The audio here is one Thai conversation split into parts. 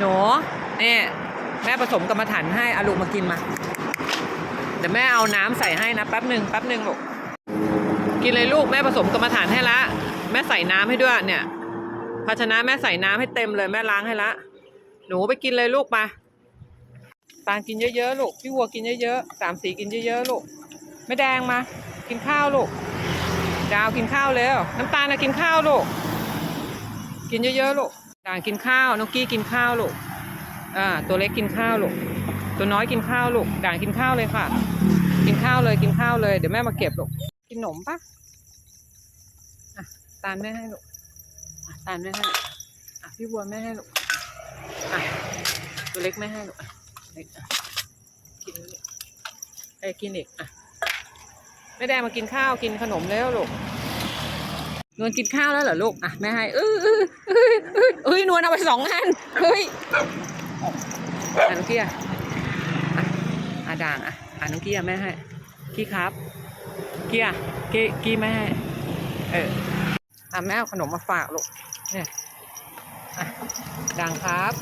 หนูนี่แม่ผสมกรรมฐานให้อาลูกมากินมา เดี๋ยวแม่เอาน้ำใส่ให้นะแป๊บหนึ่งแป๊บหนึ่งลูกกินเลยลูกแม่ผสมกรรมฐานให้ละ แม่ใส่น้ำให้ด้วยเนี่ย ภาชนะแม่ใส่น้ำให้เต็มเลยแม่ล้างให้ละ หนูไปกินเลยลูกมาตาลกินเยอะๆลูกพี่วัวกินเยอะๆสามสีกินเยอะๆลูกไม่แดงมา กินข้าวลูกดาวกินข้าวเร็วน้ำตาลนะกินข้าวลูกกินเยอะๆลูก ด่างกินข้าวน้องกี้กินข้าวลูกอ่าตัวเล็กกินข้าวลูกตัวน้อยกินข้าวลูกด่างกินข้าวเลยค่ะ กินข้าวเลยกินข้าวเลยเดี๋ยวแม่มาเก็บลูกกินขนมปะอะตาลแม่ให้ลูกอะตาลแม่ให้อะพี่บัวแม่ให้ลูกอะตัวเล็กแม่ให้ลูกเล็กอะกินไอ้กินอีกอะไม่ได้มากินข้าวกินขนมแล้วลูก นวลกินข้าวแล้วเหรอลูกอะแม่ให้เออเออเออเออเอ้ยนวลเอาไปสองอันเฮ้ยอันเกี้ยอะอะด่างอะอันเกี้ยแม่ให้กี้ครับ เกี้ยกี้กี้แม่ให้เอออะแม่เอาขนมมาฝากลูกเนี่ยอะด่างครับ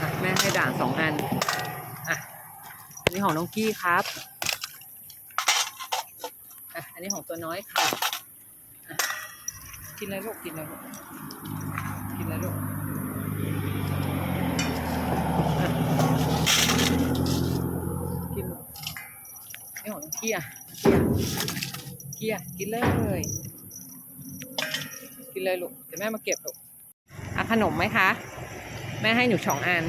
อะแม่ให้ด่างสองอันอะอันนี้ของน้องกี้ครับอะอันนี้ของตัวน้อยค่ะอะ กินเลยลูกกินเลยลูกกินเลยลูกกินลูกนี่ของน้องกี้อะเกียร์เกียร์กินเลย กินเลยลูกเดี๋ยวแม่มาเก็บลูกอะขนมไหมคะ แม่ให้หนูสองอัน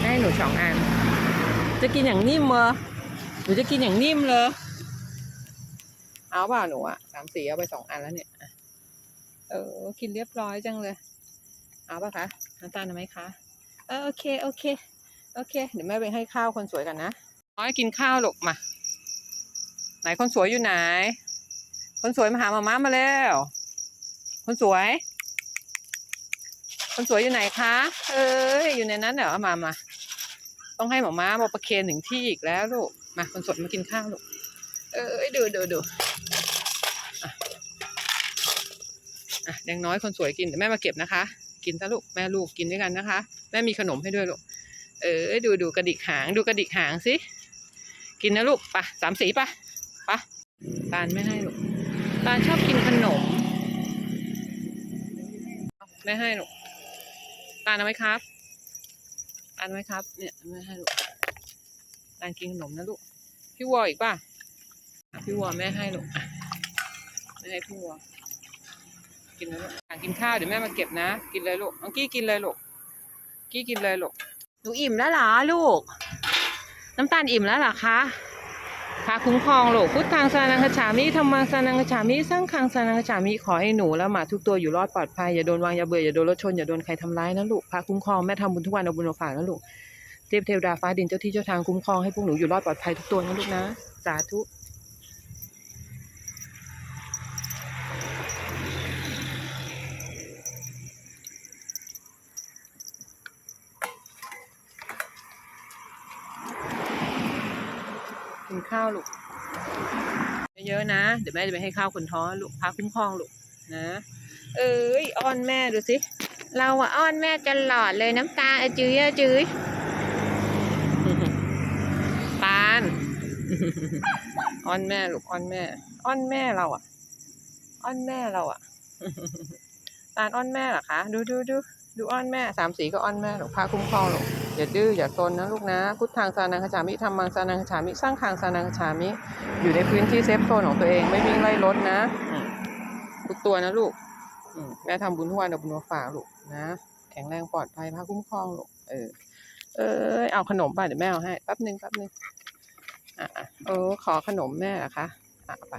แม่ให้หนูสองอัน จะกินอย่างนิ่มเหรอหนูจะกินอย่างนิ่มเลย เอาเปล่าหนูอะสามสี่เอาไปสองอันแล้วเนี่ย เออ กินเรียบร้อยจังเลย เอาป่ะคะน้ำตาลเอาไหมคะ เออโอเค โอเค โอเค เดี๋ยวแม่ไปให้ข้าวคนสวยกันนะน้อยกินข้าวลูกมา ไหนคนสวยอยู่ไหน คนสวยมาหามาม่ามาแล้ว คนสวย คนสวยอยู่ไหนคะ เอ้ย อยู่ในนั้นเหรอ มามา ต้องให้หมอม้ามาประเคนถึงที่อีกแล้วลูก มา คนสวยมากินข้าวลูก เอ้ยดูดูดูอะ อะยังน้อยคนสวยกินแม่มาเก็บนะคะ กินซะลูกแม่ลูกกินด้วยกันนะคะ แม่มีขนมให้ด้วยลูกเอ้ยดูดูกระดิกหางดูกระดิกหางสิกินนะลูกปะสามสีปะปะตาลไม่ให้ลูกตาลชอบกินขนมไม่ให้ลูกตาลเอาไหมครับตาลไหมครับ เนี่ยไม่ให้ลูกตาลกินขนมนะลูกพี่วัวอีกป่ะพี่วัวแม่ให้ลูกไม่ให้พี่วัว กินนะลูกอะกินข้าวเดี๋ยวแม่มาเก็บนะ กินเลยลูกน้องกี้กินเลยลูกกี้กินเลยลูกหนูอิ่มแล้วเหรอลูก น้ำตาลอิ่มแล้วเหรอคะพระคุ้มครองลูกพุทธังสานังคฉามิธรรมังสานังคฉามิสร้างคังสานังคฉามิขอให้หนูและหมาทุกตัวอยู่รอดปลอดภัยอย่าโดนวางอย่าเบื่ออย่าโดนรถชนอย่าโดนใครทำร้ายนะลูกพระคุ้มครองแม่ทำบุญทุกวันเอาบุญมาฝากนะลูกเทพเทวดาฟ้าดินเจ้าที่เจ้าทางคุ้มครองให้พวกหนูอยู่รอดปลอดภัยทุกตัวนะลูกนะ สาธุกินข้าว ลูก เยอะๆนะ เดี๋ยวแม่จะไปให้ข้าวคนท้องลูกพาคุ้มครองลูกนะ เอ้ยอ้อนแม่ดูสิ เราอะอ้อนแม่ตลอดเลยน้ำตาอจื้อจื้ยตาลอ้อนแม่ลูกอ้อนแม่อ้อนแม่เราอะอ้อนแม่เราอะตาลอ้อนแม่เหรอคะ ดูดูดูดูอ้อนแม่สามสีก็อ้อนแม่ลูกพาคุ้มครองลูก อย่าดื้ออย่าซนนะลูกนะ พุทธังสานังคจามิธรรมังสานังคจามิ สร้างทางสานังคจามิ อยู่ในพื้นที่เซฟโซนของตัวเองไม่วิ่งไล่รถนะทุกตัวนะลูกแม่ทำบุญทุกวันเอาบุญมาฝากลูกนะ แข็งแรงปลอดภัยพาคุ้มครองลูกเออ เออเอาขนมไปเดี๋ยวแม่เอาให้แป๊บหนึ่งแป๊บหนึ่งอะเออขอขนมแม่เหรอคะอะไป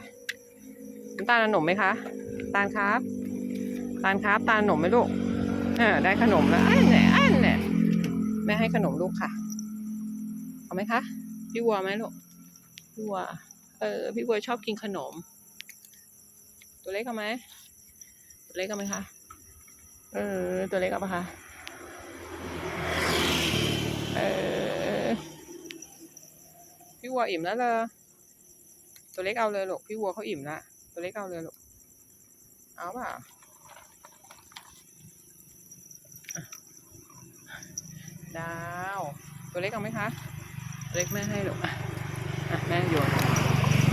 น้ำตาลขนมไหมคะตาลครับ ตาลครับ ตาลขนมไหมลูกเออได้ขนมแล้วอันไหนอันไหน แม่ให้ขนมลูกค่ะ เอาไหมคะ พี่วัวไหมลูกพี่วัว เออ พี่วัวชอบกินขนม ตัวเล็กเอาไหมตัวเล็กเอาไหมคะ เออ ตัวเล็กเอาปะคะ เออ พี่วัวอิ่มแล้วเลยตัวเล็กเอาเลยลูก พี่วัวเขาอิ่มละ ตัวเล็กเอาเลยลูก เอาเปล่า ดาว ตัวเล็กเอาไหมคะเล็กแม่ให้ลูกอะอะแม่โยน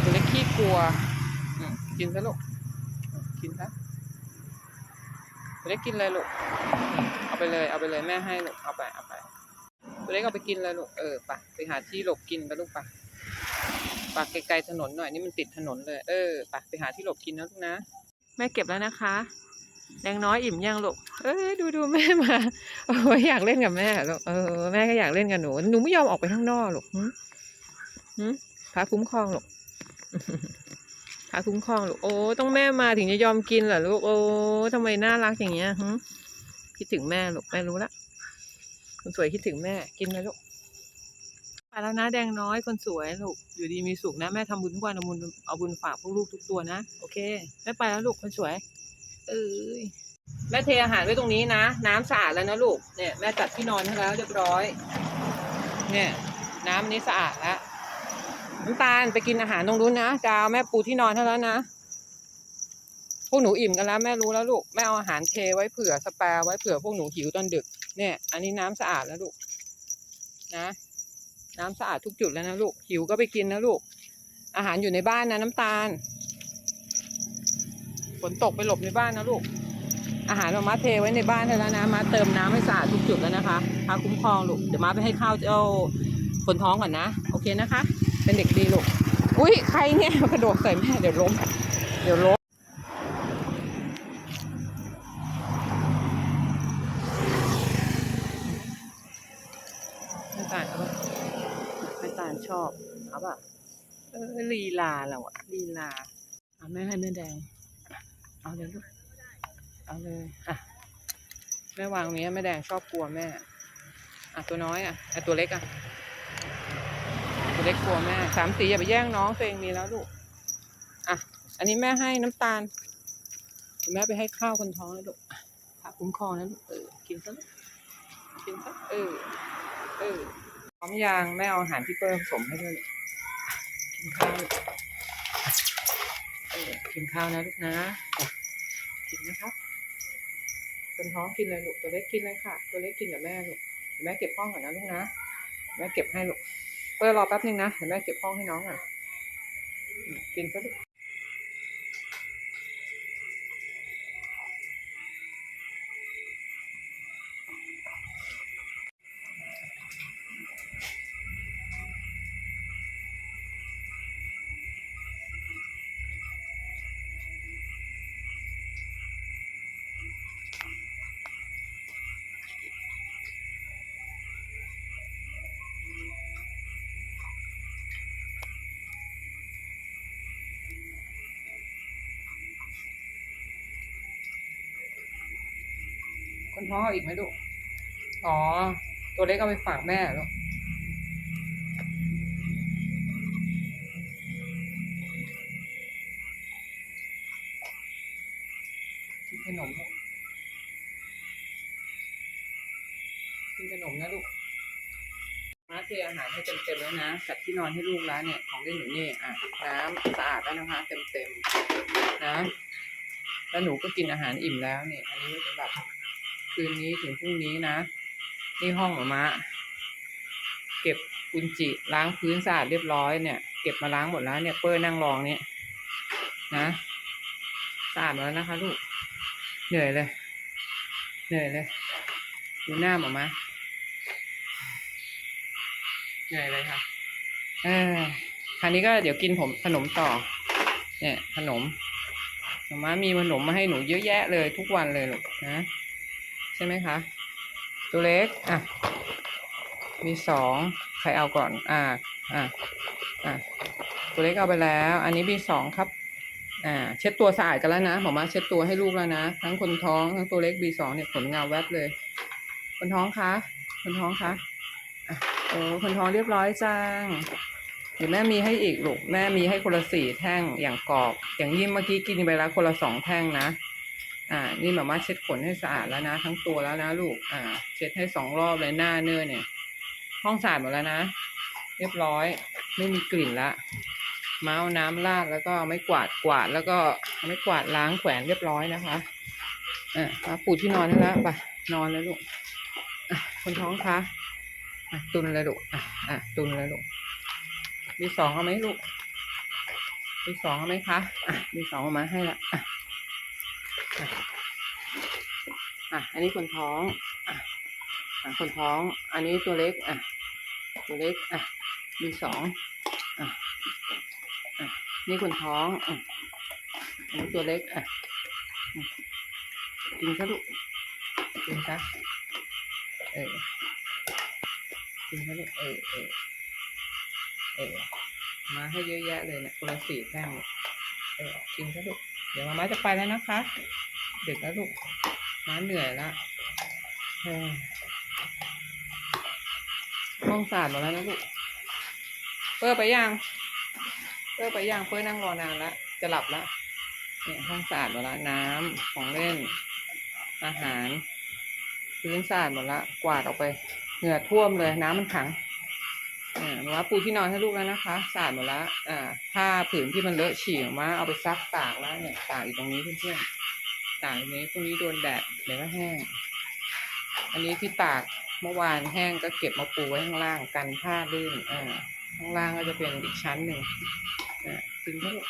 ตัวเล็กขี้กลัวอืมกินซะลูกกินซะตัวเล็กกินเลยลูกเอาไปเลยเอาไปเลยแม่ให้ลูกเอาไปเอาไป ตัวเล็กเอาไปกินเลยลูกเออไปไปหาที่หลบกินไปลูกไปปากไกลๆถนนหน่อยนี่มันติดถนนเลย เออไปไปหาที่หลบกินนะลูกนะ แม่เก็บแล้วนะคะ แดงน้อยอิ่มยังลูกเออดูดูแม่มาโอ้ยอยากเล่นกับแม่ลูกเออแม่ก็อยากเล่นกับหนูหนูไม่ยอมออกไปข้างนอกลูกหึหึพาคุ้มครองลูกพาคุ้มครองลูกโอ้ต้องแม่มาถึงจะยอมกินเหรอลูกโอ้ทำไมน่ารักอย่างเงี้ยหึคิดถึงแม่ลูกแม่รู้ละคนสวยคิดถึงแม่กินเลยลูกไปแล้วนะแดงน้อยคนสวยลูกอยู่ดีมีสุขนะแม่ทำบุญทุกวันเอาบุญเอาบุญฝากพวกลูกทุกตัวนะโอเคแม่ไปแล้วลูกคนสวย เอ้ยแม่เทอาหารไว้ตรงนี้นะ น้ำสะอาดแล้วนะลูกเนี่ยแม่จัดที่นอนให้แล้วเรียบร้อย เนี่ย น้ำนี้สะอาดแล้วน้ำตาลไปกินอาหารตรงนู้นนะดาวแม่ปูที่นอนให้แล้วนะพวกหนูอิ่มกันแล้วแม่รู้แล้วลูกแม่เอาอาหารเทไว้เผื่อสปร์ไว้เผื่อพวกหนูหิวตอนดึก เนี่ย อันนี้น้ำสะอาดแล้วลูกนะ น้ำสะอาดทุกจุดแล้วนะลูกหิวก็ไปกินนะลูก อาหารอยู่ในบ้านนะน้ำตาล ฝนตกไปหลบในบ้านนะลูก อาหารมามาเทไว้ในบ้านให้แล้วนะมาเติมน้ำให้สะอาดทุกจุดแล้วนะคะพาคุ้มครองลูก เดี๋ยวมาไปให้ข้าวเจ้าคนท้องก่อนนะ โอเคนะคะ เป็นเด็กดีลูก อุ้ยใครเนี่ยกระโดดใส่แม่เดี๋ยวล้ม เดี๋ยวล้มไม่ตาลเอาปะไม่ตาลชอบเอาปะเออลีลาเราอะลีลาเอาแม่ให้แม่แดง เอาเลยลูก เอาเลยอะแม่วางตรงนี้แม่แดงชอบกลัวแม่ อะตัวน้อยอะไอตัวเล็กอะ ตัวเล็กกลัวแม่สามสีอย่าไปแย่งน้องตัวเองมีแล้วลูก อะ อันนี้แม่ให้น้ำตาลแม่ไปให้ข้าวคนท้องนะลูกอะพาคุ้มครองนะลูกเออ กินซะลูกกินซะเออ เออพร้อมยางแม่เอาอาหารที่เปิ้ลผสมให้ด้วยกินข้าวลู กินข้าวนะลูกนะกินนะครับคนท้องกินเลยลูกตัวเล็กกินเลยค่ะ ตัวเล็กกินกับแม่ลูกแม่เก็บห้องก่อนนะลูกนะแม่เก็บให้ลูกเปิ้ลรอแป๊บนึงนะเดี๋ยวแม่เก็บห้องให้น้องอะกินซะลูก คนท้องเอาอีกไหมลูก อ๋อ ตัวเล็กเอาไปฝากแม่ลูกกินขนมลูกกินขนมนะลูกมาเทอาหารให้เต็มๆแล้วนะจัดที่นอนให้ลูกแล้วเนี่ย ของเล่นอยู่นี่อะน้ำสะอาดแล้วนะคะ เต็มๆนะแล้วหนูก็กินอาหารอิ่มแล้วเนี่ย อันนี้สำหรับ คืนนี้ถึงพรุ่งนี้นะ นี่ห้องหมามะเก็บอุนจิล้างพื้นสะอาดเรียบร้อยเนี่ย เก็บมาล้างหมดแล้วเนี่ยเปิ้ลนั่งรองเนี่ยนะสะอาดแล้วนะคะ ลูก เหนื่อยเลย เหนื่อยเลย ดูหน้าหมามะเหนื่อยเลยค่ะเออคราวนี้ก็เดี๋ยวกินผมขนมต่อ เนี่ยขนมหมามามีขนมมาให้หนูเยอะแยะเลยทุกวันเลยลูกนะ ใช่ไหมคะ ตัวเล็ก อะ มีสอง ใครเอาก่อน อ่า อ่า อ่า ตัวเล็กเอาไปแล้ว อันนี้มีสองครับ อ่า เช็ดตัวสะอาดกันแล้วนะหมอมาเช็ดตัวให้ลูกแล้วนะ ทั้งคนท้องทั้งตัวเล็กบีสองเนี่ยขนเงาแวบเลย คนท้องคะ คนท้องคะอะโอ้คนท้องเรียบร้อยจังเดี๋ยวแม่มีให้อีกลูก แม่มีให้คนละสี่แท่งอย่างกรอบ อย่างยิ่มเมื่อกี้กินไปแล้วคนละสองแท่งนะ อ่า นี่แบบว่าเช็ดขนให้สะอาดแล้วนะ ทั้งตัวแล้วนะลูก อ่า เช็ดให้สองรอบเลยหน้าเนื้อเนี่ย ห้องสะอาดหมดแล้วนะ เรียบร้อย ไม่มีกลิ่นละมาเอาน้ำราดแล้วก็ไม้กวาดกวาดแล้วก็ไม้กวาดล้างแขวนเรียบร้อยนะคะอะมาปูที่นอนให้แล้วไปนอนแล้วลูกคนท้องคะอะตุนเลยลูกอะอะตุนเลยลูกมีสองเอาไหมลูกมีสองเอาไหมคะอะมีสองเอามาให้ละอะ อันนี้คนท้องอะคนท้อง อันนี้ตัวเล็กอะตัวเล็กอะมีสองอะอะนี่คนท้องอะอันนี้ตัวเล็กอะกินซะลูกกินซะเออกินเขาลูกเออเออเออมาให้เยอะแยะเลยเนี่ยคนละสี่แท่งเนี่ยเออกินเขาลูกเดี๋ยวมาม่าจะไปแล้วนะคะ เด็กแล้วลูก ม้าเหนื่อยแล้วห้องสะอาดหมดแล้วนะลูก เปิดไปยัง เปิดไปยังเปิดนั่งรอนานแล้ว จะหลับแล้ว เนี่ยห้องสะอาดหมดแล้วน้ำของเล่น อาหาร พื้นสะอาดหมดและกวาดออกไป เหงื่อท่วมเลย น้ำมันขังอ่ามาปูที่นอนให้ลูกแล้วนะคะสะอาดหมดแล้วอ่าผ้าผืนที่มันเลอะฉี่ออกมาเอาไปซักตากแล้วเนี่ยตากอยู่ตรงนี้เพื่อนๆ ตากอยู่นี้พรุ่งนี้โดนแดดเดี๋ยวก็แห้ง อันนี้ที่ตากเมื่อวานแห้งก็เก็บมาปูไว้ข้างล่างกันผ้าลื่นอ่าข้างล่างก็จะเป็นอีกชั้นหนึ่งอ่าถึงลูก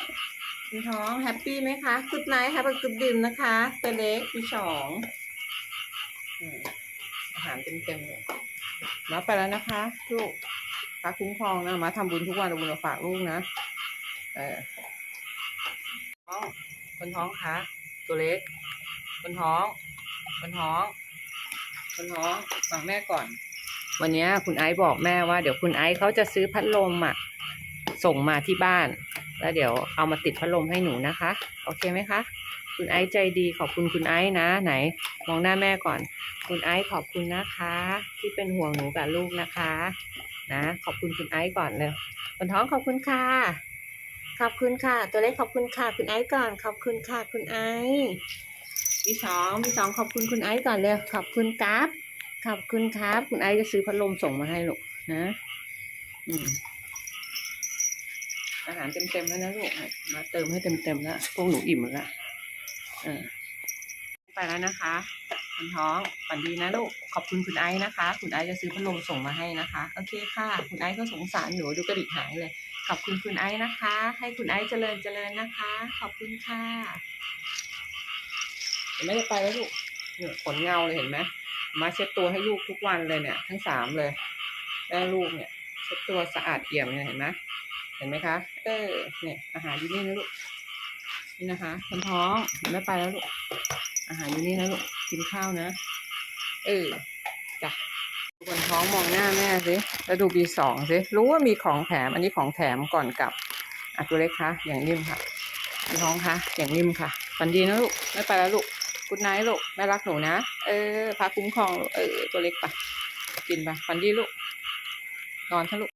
คุณท้องแฮปปี้ไหมคะกุดไนท์แฮปปี้กุดดื่มนะคะตัวเล็กที่สองอืมอาหารเต็มๆเลยมาไปแล้วนะคะลูกพระคุ้มครองนะมาทำบุญทุกวันเอาบุญมาฝากลูกนะ เออท้องคนท้องคะตัวเล็ก คนท้องคนท้องคนท้องฟังแม่ก่อน วันนี้คุณไอซ์บอกแม่ว่าเดี๋ยวคุณไอซ์เขาจะซื้อพัดลมอะ ส่งมาที่บ้าน แล้วเดี๋ยวเอามาติดพัดลมให้หนูนะคะ โอเคไหมคะคุณไอซ์ใจดีขอบคุณคุณไอซ์นะ ไหน มองหน้าแม่ก่อน คุณไอซ์ขอบคุณนะคะ ที่เป็นห่วงหนูกับลูกนะคะ นะ ขอบคุณคุณไอซ์ก่อนเลยคนท้องขอบคุณค่ะ ขอบคุณค่ะ ตัวเล็กขอบคุณค่ะ คุณไอซ์ก่อน ขอบคุณค่ะ คุณไอซ์ พี่สองพี่สองขอบคุณคุณไอซ์ก่อนเร็วขอบคุณครับขอบคุณครับ คุณไอซ์จะซื้อพัดลมส่งมาให้ลูกนะอืมอาหารเต็มๆแล้วนะลูกมาเติมให้เต็มๆแล้วพวกหนูอิ่มแล้วเออไปแล้วนะคะคุณท้องฝันดีนะลูกขอบคุณคุณไอซ์นะคะ คุณไอซ์จะซื้อพัดลมส่งมาให้นะคะ โอเคค่ะ คุณไอซ์ก็สงสารหนูดูกระดิกหางเลย ขอบคุณคุณไอซ์นะคะ ให้คุณไอซ์เจริญเจริญนะคะ ขอบคุณค่ะ ไม่ได้ไปแล้วลูกเนี่ยขนเงาเลยเห็นไหมมาเช็ดตัวให้ลูกทุกวันเลยเนี่ย ทั้งสามเลยแม่ลูกเนี่ยเช็ดตัวสะอาดเอี่ยมเนี่ยเห็นไหมเห็นไหมคะ เออ เนี่ยอาหารอยู่นี่นะลูก นี่นะคะคนท้องไม่ไปแล้วลูก อาหารอยู่นี่นะลูก กินข้าวนะ เออจ้ะคนท้องมองหน้าแม่สิ แล้วดูบีสองสิ รู้ว่ามีของแถม อันนี้ของแถมก่อนกลับอะตัวเล็กคะ อย่างนิ่มค่ะคุณท้องคะ อย่างนิ่มค่ะ ฝันดีนะลูก ไม่ไปแล้วลูก กุดไนท์ลูกแม่รักหนูนะ เออพาคุ้มครอง เออ ตัวเล็กปะกินปะฟันดีลูก นอนซะลูก